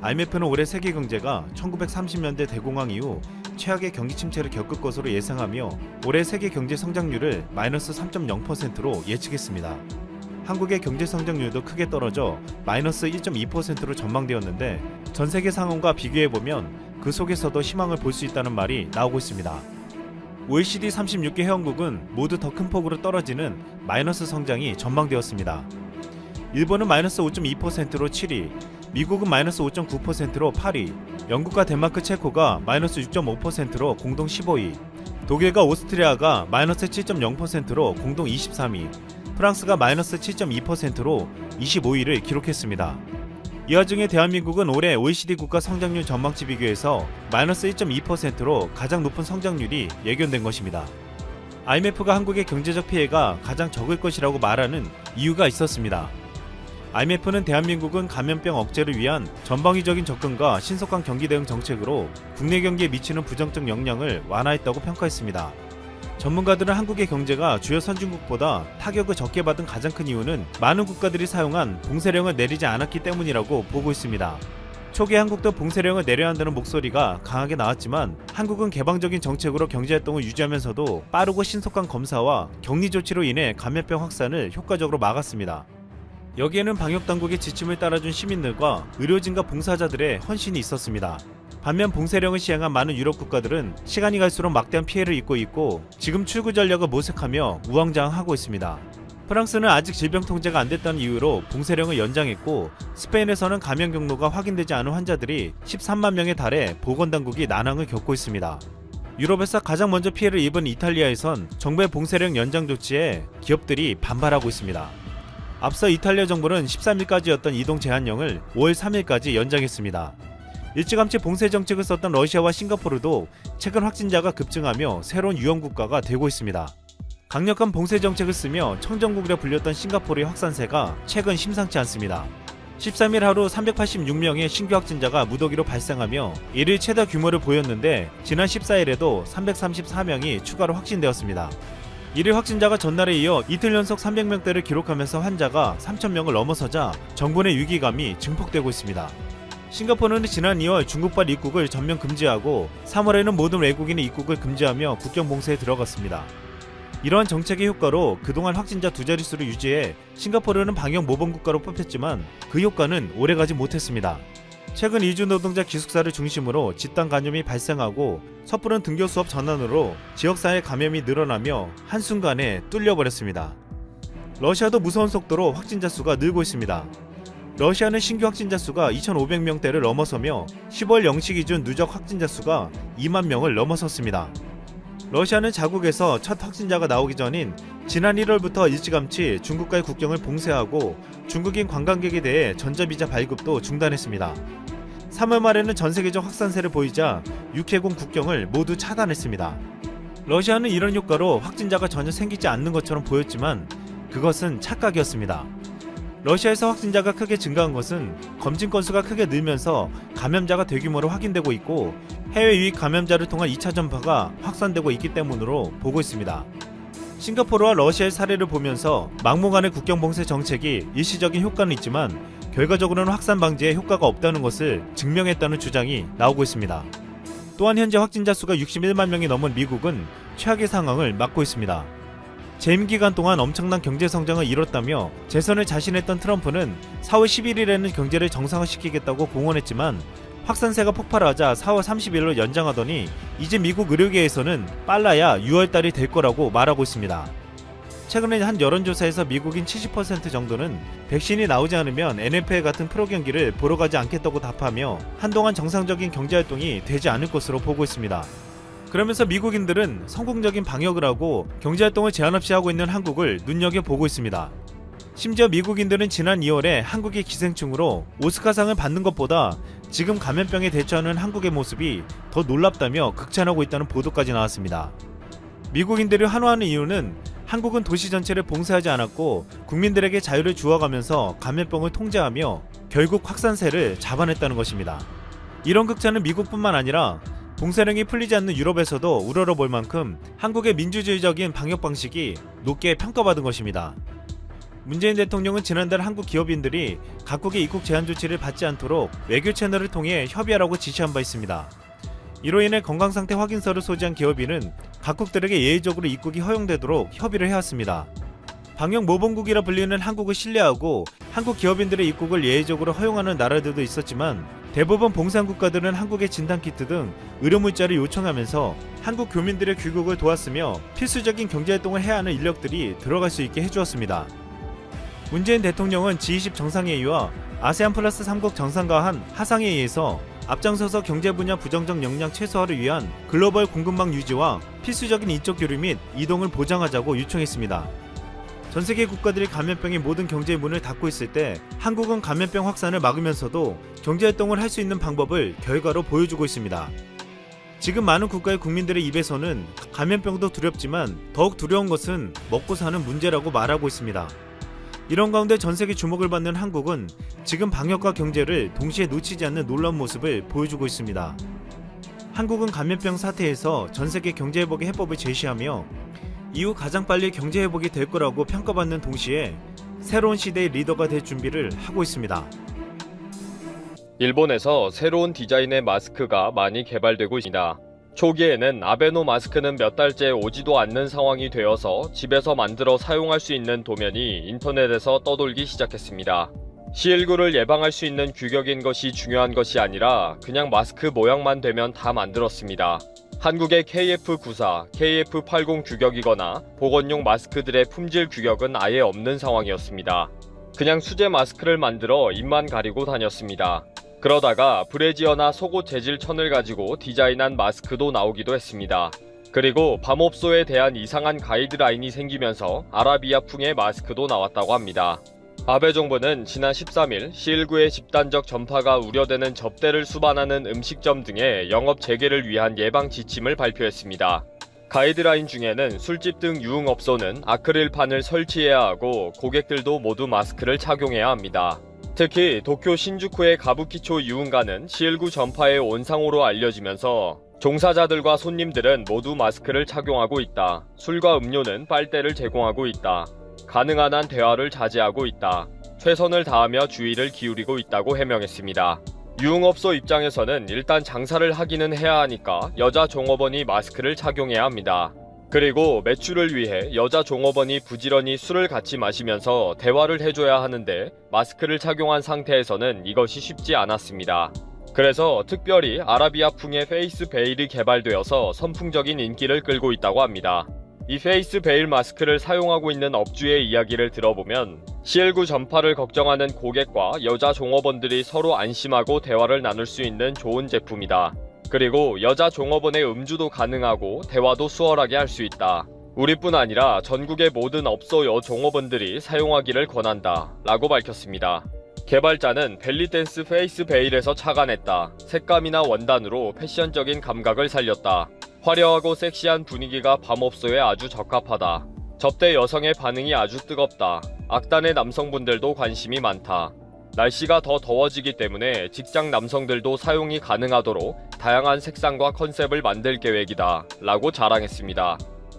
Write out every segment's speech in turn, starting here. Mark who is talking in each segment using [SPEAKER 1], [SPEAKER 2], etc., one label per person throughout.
[SPEAKER 1] IMF는 올해 세계 경제가 1930년대 대공황 이후 최악의 경기 침체를 겪을 것으로 예상하며 올해 세계 경제 성장률을 마이너스 3.0%로 예측했습니다. 한국의 경제 성장률도 크게 떨어져 마이너스 1.2%로 전망되었는데 전 세계 상황과 비교해 보면 그 속에서도 희망을 볼 수 있다는 말이 나오고 있습니다. OECD 36개 회원국은 모두 더 큰 폭으로 떨어지는 마이너스 성장이 전망되었습니다. 일본은 마이너스 5.2%로 7위, 미국은 마이너스 5.9%로 8위, 영국과 덴마크, 체코가 마이너스 6.5%로 공동 15위, 독일과 오스트리아가 마이너스 7.0%로 공동 23위, 프랑스가 마이너스 7.2%로 25위를 기록했습니다. 이 와 중에 대한민국은 올해 OECD 국가 성장률 전망치 비교에서 마이너스 1.2%로 가장 높은 성장률이 예견된 것입니다. IMF가 한국의 경제적 피해가 가장 적을 것이라고 말하는 이유가 있었습니다. IMF는 대한민국은 감염병 억제를 위한 전방위적인 접근과 신속한 경기 대응 정책으로 국내 경기에 미치는 부정적 영향을 완화했다고 평가했습니다. 전문가들은 한국의 경제가 주요 선진국보다 타격을 적게 받은 가장 큰 이유는 많은 국가들이 사용한 봉쇄령을 내리지 않았기 때문이라고 보고 있습니다. 초기 한국도 봉쇄령을 내려야 한다는 목소리가 강하게 나왔지만 한국은 개방적인 정책으로 경제활동을 유지하면서도 빠르고 신속한 검사와 격리 조치로 인해 감염병 확산을 효과적으로 막았습니다. 여기에는 방역 당국의 지침을 따라준 시민들과 의료진과 봉사자들의 헌신이 있었습니다. 반면 봉쇄령을 시행한 많은 유럽 국가들은 시간이 갈수록 막대한 피해를 입고 있고 지금 출구 전략을 모색하며 우왕좌왕하고 있습니다. 프랑스는 아직 질병 통제가 안 됐다는 이유로 봉쇄령을 연장했고 스페인에서는 감염 경로가 확인되지 않은 환자들이 13만 명에 달해 보건당국이 난항을 겪고 있습니다. 유럽에서 가장 먼저 피해를 입은 이탈리아에선 정부의 봉쇄령 연장 조치에 기업들이 반발하고 있습니다. 앞서 이탈리아 정부는 13일까지였던 이동 제한령을 5월 3일까지 연장했습니다. 일찌감치 봉쇄 정책을 썼던 러시아와 싱가포르도 최근 확진자가 급증하며 새로운 유형 국가가 되고 있습니다. 강력한 봉쇄 정책을 쓰며 청정국이라 불렸던 싱가포르의 확산세가 최근 심상치 않습니다. 13일 하루 386명의 신규 확진자가 무더기로 발생하며 일일 최다 규모를 보였는데 지난 14일에도 334명이 추가로 확진되었습니다. 일일 확진자가 전날에 이어 이틀 연속 300명대를 기록하면서 환자가 3,000명을 넘어서자 정부 내 위기감이 증폭되고 있습니다. 싱가포르는 지난 2월 중국발 입국을 전면 금지하고 3월에는 모든 외국인의 입국을 금지하며 국경 봉쇄에 들어갔습니다. 이러한 정책의 효과로 그동안 확진자 두 자릿수를 유지해 싱가포르는 방역 모범 국가로 뽑혔지만 그 효과는 오래가지 못했습니다. 최근 이주 노동자 기숙사를 중심으로 집단 감염이 발생하고 섣부른 등교 수업 전환으로 지역사회 감염이 늘어나며 한순간에 뚫려버렸습니다. 러시아도 무서운 속도로 확진자 수가 늘고 있습니다. 러시아는 신규 확진자 수가 2,500명대를 넘어서며 10월 0시 기준 누적 확진자 수가 2만 명을 넘어섰습니다. 러시아는 자국에서 첫 확진자가 나오기 전인 지난 1월부터 일찌감치 중국과의 국경을 봉쇄하고 중국인 관광객에 대해 전자비자 발급도 중단했습니다. 3월 말에는 전 세계적 확산세를 보이자 육해공 국경을 모두 차단했습니다. 러시아는 이런 효과로 확진자가 전혀 생기지 않는 것처럼 보였지만 그것은 착각이었습니다. 러시아에서 확진자가 크게 증가한 것은 검진 건수가 크게 늘면서 감염자가 대규모로 확인되고 있고 해외 유입 감염자를 통한 2차 전파가 확산되고 있기 때문으로 보고 있습니다. 싱가포르와 러시아의 사례를 보면서 막무가내 국경 봉쇄 정책이 일시적인 효과는 있지만 결과적으로는 확산 방지에 효과가 없다는 것을 증명했다는 주장이 나오고 있습니다. 또한 현재 확진자 수가 61만 명이 넘은 미국은 최악의 상황을 맞고 있습니다. 재임 기간 동안 엄청난 경제 성장을 이뤘다며 재선을 자신했던 트럼프는 4월 11일에는 경제를 정상화시키겠다고 공언했지만 확산세가 폭발하자 4월 30일로 연장하더니 이제 미국 의료계에서는 빨라야 6월 달이 될 거라고 말하고 있습니다. 최근에 한 여론조사에서 미국인 70% 정도는 백신이 나오지 않으면 NFL 같은 프로 경기를 보러 가지 않겠다고 답하며 한동안 정상적인 경제활동이 되지 않을 것으로 보고 있습니다. 그러면서 미국인들은 성공적인 방역을 하고 경제활동을 제한 없이 하고 있는 한국을 눈여겨보고 있습니다. 심지어 미국인들은 지난 2월에 한국의 기생충으로 오스카상을 받는 것보다 지금 감염병에 대처하는 한국의 모습이 더 놀랍다며 극찬하고 있다는 보도까지 나왔습니다. 미국인들이 환호하는 이유는 한국은 도시 전체를 봉쇄하지 않았고 국민들에게 자유를 주어가면서 감염병을 통제하며 결국 확산세를 잡아냈다는 것입니다. 이런 극찬은 미국뿐만 아니라 봉쇄령이 풀리지 않는 유럽에서도 우러러볼 만큼 한국의 민주주의적인 방역 방식이 높게 평가받은 것입니다. 문재인 대통령은 지난달 한국 기업인들이 각국의 입국 제한 조치를 받지 않도록 외교 채널을 통해 협의하라고 지시한 바 있습니다. 이로 인해 건강 상태 확인서를 소지한 기업인은 각국들에게 예외적으로 입국이 허용되도록 협의를 해왔습니다. 방역 모범국이라 불리는 한국을 신뢰하고 한국 기업인들의 입국을 예외적으로 허용하는 나라들도 있었지만 대부분 봉산 국가들은 한국의 진단키트 등 의료 물자를 요청하면서 한국 교민들의 귀국을 도왔으며 필수적인 경제활동을 해야 하는 인력들이 들어갈 수 있게 해주었습니다. 문재인 대통령은 G20 정상회의와 아세안 플러스 3국 정상 과한 하상회의에서 앞장서서 경제 분야 부정적 역량 최소화를 위한 글로벌 공급망 유지와 필수적인 인적 교류 및 이동을 보장하자고 요청했습니다. 전 세계 국가들이 감염병이 모든 경제의 문을 닫고 있을 때 한국은 감염병 확산을 막으면서도 경제 활동을 할 수 있는 방법을 결과로 보여주고 있습니다. 지금 많은 국가의 국민들의 입에서는 감염병도 두렵지만 더욱 두려운 것은 먹고 사는 문제라고 말하고 있습니다. 이런 가운데 전 세계 주목을 받는 한국은 지금 방역과 경제를 동시에 놓치지 않는 놀라운 모습을 보여주고 있습니다. 한국은 감염병 사태에서 전 세계 경제 회복의 해법을 제시하며 이후 가장 빨리 경제 회복이 될 거라고 평가받는 동시에 새로운 시대의 리더가 될 준비를 하고 있습니다.
[SPEAKER 2] 일본에서 새로운 디자인의 마스크가 많이 개발되고 있습니다. 초기에는 아베노 마스크는 몇 달째 오지도 않는 상황이 되어서 집에서 만들어 사용할 수 있는 도면이 인터넷에서 떠돌기 시작했습니다. C19를 예방할 수 있는 규격인 것이 중요한 것이 아니라 그냥 마스크 모양만 되면 다 만들었습니다. 한국의 KF94, KF80 규격이거나 보건용 마스크들의 품질 규격은 아예 없는 상황이었습니다. 그냥 수제 마스크를 만들어 입만 가리고 다녔습니다. 그러다가 브래지어나 속옷 재질 천을 가지고 디자인한 마스크도 나오기도 했습니다. 그리고 밤업소에 대한 이상한 가이드라인이 생기면서 아라비아풍의 마스크도 나왔다고 합니다. 아베 정부는 지난 13일 C19의 집단적 전파가 우려되는 접대를 수반하는 음식점 등의 영업 재개를 위한 예방 지침을 발표했습니다. 가이드라인 중에는 술집 등 유흥업소는 아크릴판을 설치해야 하고 고객들도 모두 마스크를 착용해야 합니다. 특히 도쿄 신주쿠의 가부키초 유흥가는 C19 전파의 온상으로 알려지면서 종사자들과 손님들은 모두 마스크를 착용하고 있다. 술과 음료는 빨대를 제공하고 있다. 가능한 한 대화를 자제하고 있다. 최선을 다하며 주의를 기울이고 있다고 해명했습니다. 유흥업소 입장에서는 일단 장사를 하기는 해야 하니까 여자 종업원이 마스크를 착용해야 합니다. 그리고 매출을 위해 여자 종업원이 부지런히 술을 같이 마시면서 대화를 해줘야 하는데 마스크를 착용한 상태에서는 이것이 쉽지 않았습니다. 그래서 특별히 아라비아풍의 페이스 베일이 개발되어서 선풍적인 인기를 끌고 있다고 합니다. 이 페이스 베일 마스크를 사용하고 있는 업주의 이야기를 들어보면 C19 전파를 걱정하는 고객과 여자 종업원들이 서로 안심하고 대화를 나눌 수 있는 좋은 제품이다. 그리고 여자 종업원의 음주도 가능하고 대화도 수월하게 할 수 있다. 우리뿐 아니라 전국의 모든 업소 여 종업원들이 사용하기를 권한다. 라고 밝혔습니다. 개발자는 벨리댄스 페이스 베일에서 착안했다. 색감이나 원단으로 패션적인 감각을 살렸다. 화려하고 섹시한 분위기가 밤업소에 아주 적합하다. 접대 여성의 반응이 아주 뜨겁다. 악단의 남성분들도 관심이 많다. 날씨가 더 더워지기 때문에 직장 남성들도 사용이 가능하도록 다양한 색상과 컨셉을 만들 계획이다. 라고 자랑했습니다.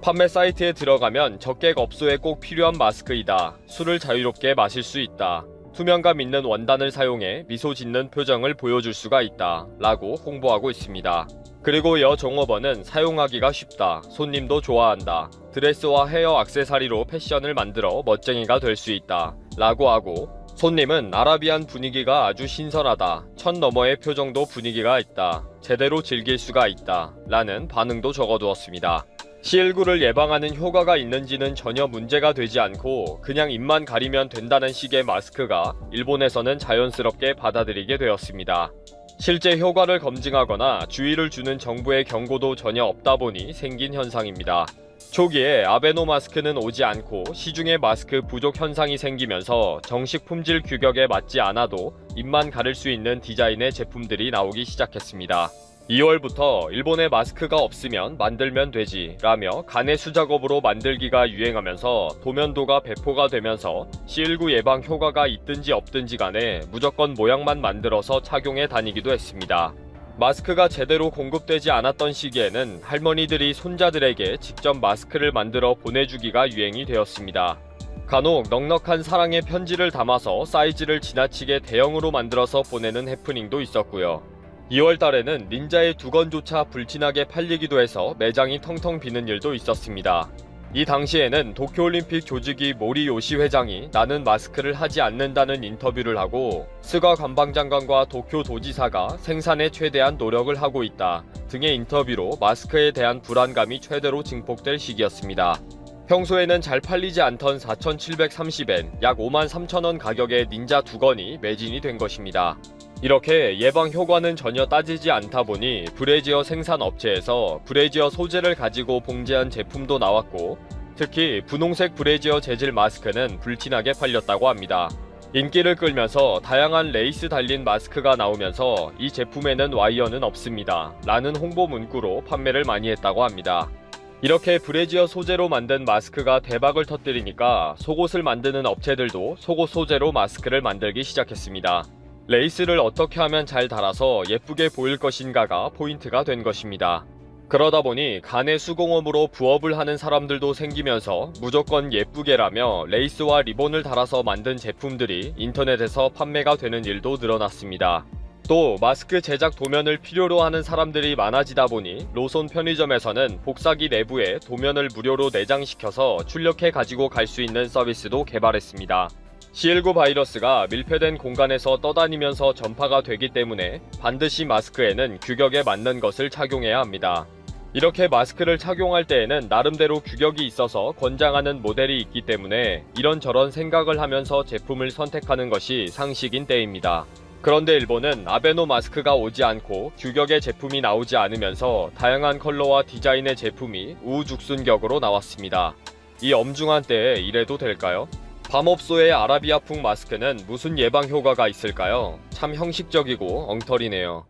[SPEAKER 2] 판매 사이트에 들어가면 적객 업소에 꼭 필요한 마스크이다. 술을 자유롭게 마실 수 있다. 투명감 있는 원단을 사용해 미소 짓는 표정을 보여줄 수가 있다. 라고 홍보하고 있습니다. 그리고 여 종업원은 사용하기가 쉽다. 손님도 좋아한다. 드레스와 헤어 액세서리로 패션을 만들어 멋쟁이가 될 수 있다. 라고 하고 손님은 아라비안 분위기가 아주 신선하다. 천 너머의 표정도 분위기가 있다. 제대로 즐길 수가 있다. 라는 반응도 적어두었습니다. C19를 예방하는 효과가 있는지는 전혀 문제가 되지 않고 그냥 입만 가리면 된다는 식의 마스크가 일본에서는 자연스럽게 받아들이게 되었습니다. 실제 효과를 검증하거나 주의를 주는 정부의 경고도 전혀 없다 보니 생긴 현상입니다. 초기에 아베노 마스크는 오지 않고 시중에 마스크 부족 현상이 생기면서 정식 품질 규격에 맞지 않아도 입만 가릴 수 있는 디자인의 제품들이 나오기 시작했습니다. 2월부터 일본에 마스크가 없으면 만들면 되지 라며 간의 수작업으로 만들기가 유행하면서 도면도가 배포가 되면서 C19 예방 효과가 있든지 없든지 간에 무조건 모양만 만들어서 착용해 다니기도 했습니다. 마스크가 제대로 공급되지 않았던 시기에는 할머니들이 손자들에게 직접 마스크를 만들어 보내주기가 유행이 되었습니다. 간혹 넉넉한 사랑의 편지를 담아서 사이즈를 지나치게 대형으로 만들어서 보내는 해프닝도 있었고요. 2월 달에는 닌자의 두건조차 불티나게 팔리기도 해서 매장이 텅텅 비는 일도 있었습니다. 이 당시에는 도쿄올림픽 조직위 모리 요시 회장이 나는 마스크를 하지 않는다는 인터뷰를 하고 스가 관방장관과 도쿄 도지사가 생산에 최대한 노력을 하고 있다 등의 인터뷰로 마스크에 대한 불안감이 최대로 증폭될 시기였습니다. 평소에는 잘 팔리지 않던 4,730엔 약 5만 3천원 가격의 닌자 두 건이 매진이 된 것입니다. 이렇게 예방 효과는 전혀 따지지 않다 보니 브레지어 생산 업체에서 브레지어 소재를 가지고 봉제한 제품도 나왔고 특히 분홍색 브레지어 재질 마스크는 불티나게 팔렸다고 합니다. 인기를 끌면서 다양한 레이스 달린 마스크가 나오면서 이 제품에는 와이어는 없습니다. 라는 홍보 문구로 판매를 많이 했다고 합니다. 이렇게 브레지어 소재로 만든 마스크가 대박을 터뜨리니까 속옷을 만드는 업체들도 속옷 소재로 마스크를 만들기 시작했습니다. 레이스를 어떻게 하면 잘 달아서 예쁘게 보일 것인가가 포인트가 된 것입니다. 그러다 보니 간의 수공업으로 부업을 하는 사람들도 생기면서 무조건 예쁘게라며 레이스와 리본을 달아서 만든 제품들이 인터넷에서 판매가 되는 일도 늘어났습니다. 또 마스크 제작 도면을 필요로 하는 사람들이 많아지다 보니 로손 편의점에서는 복사기 내부에 도면을 무료로 내장시켜서 출력해 가지고 갈 수 있는 서비스도 개발했습니다. C19 바이러스가 밀폐된 공간에서 떠다니면서 전파가 되기 때문에 반드시 마스크에는 규격에 맞는 것을 착용해야 합니다. 이렇게 마스크를 착용할 때에는 나름대로 규격이 있어서 권장하는 모델이 있기 때문에 이런저런 생각을 하면서 제품을 선택하는 것이 상식인 때입니다. 그런데 일본은 아베노 마스크가 오지 않고 규격의 제품이 나오지 않으면서 다양한 컬러와 디자인의 제품이 우후죽순격으로 나왔습니다. 이 엄중한 때에 이래도 될까요? 밤업소의 아라비아풍 마스크는 무슨 예방 효과가 있을까요? 참 형식적이고 엉터리네요.